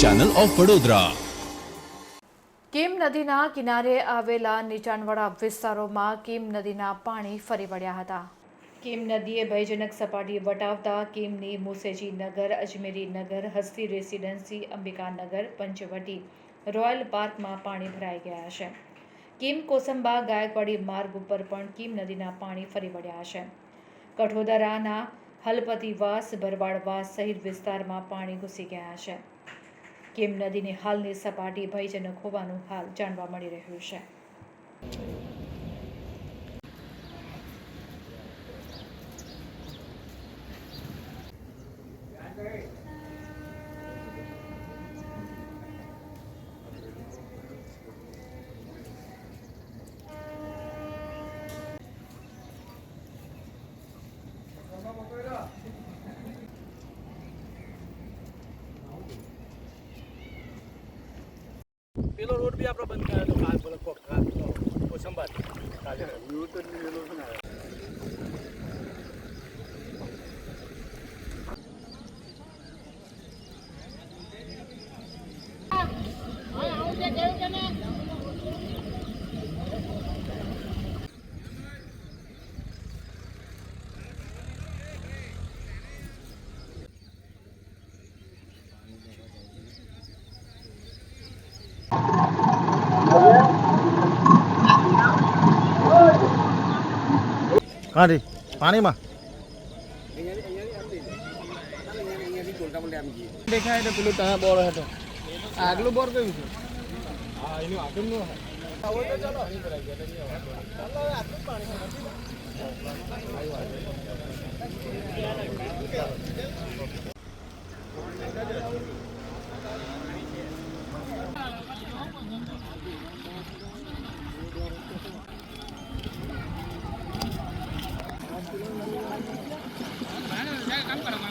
Channel of Vadodara કેમ નદીના કિનારે આવેલા નીચાણવાળા વિસ્તારોમાં કેમ નદીના પાણી ફરી વળ્યા હતા. કેમ નદીએ ભયજનક સપાટી વટાવતા કેમની મુસેજી નગર અજમેરી નગર હસ્તી રેસિડેન્સી અંબિકાનગર પંચવટી રોયલ પાર્કમાં પાણી ભરાઈ ગયા છે. કિમ કોસંબા ગાયકવાડી માર્ગ ઉપર પણ કિમ નદીના પાણી ફરી વળ્યા છે. કઠોદરાના હલપતિવાસ ભરવાડવાસ સહિત વિસ્તારમાં પાણી ઘૂસી ગયા છે. કેમ નદીની હાલની સપાટી ભયજનક હોવાનું હાલ જાણવા મળી રહ્યું છે. પેલો રોડ બી આપણે બંધ કરાયો હતો કાલ પેલો કોક કાલ પેલો કોસંબાદ. કાલે. વ્યૂ તો લીધેલો કાંઠી પાણીમાં? દેખાય તો પેલું ત્યાં બોર હતો. આગલું બોર કયું છે? હા એનું આગળનું buscan para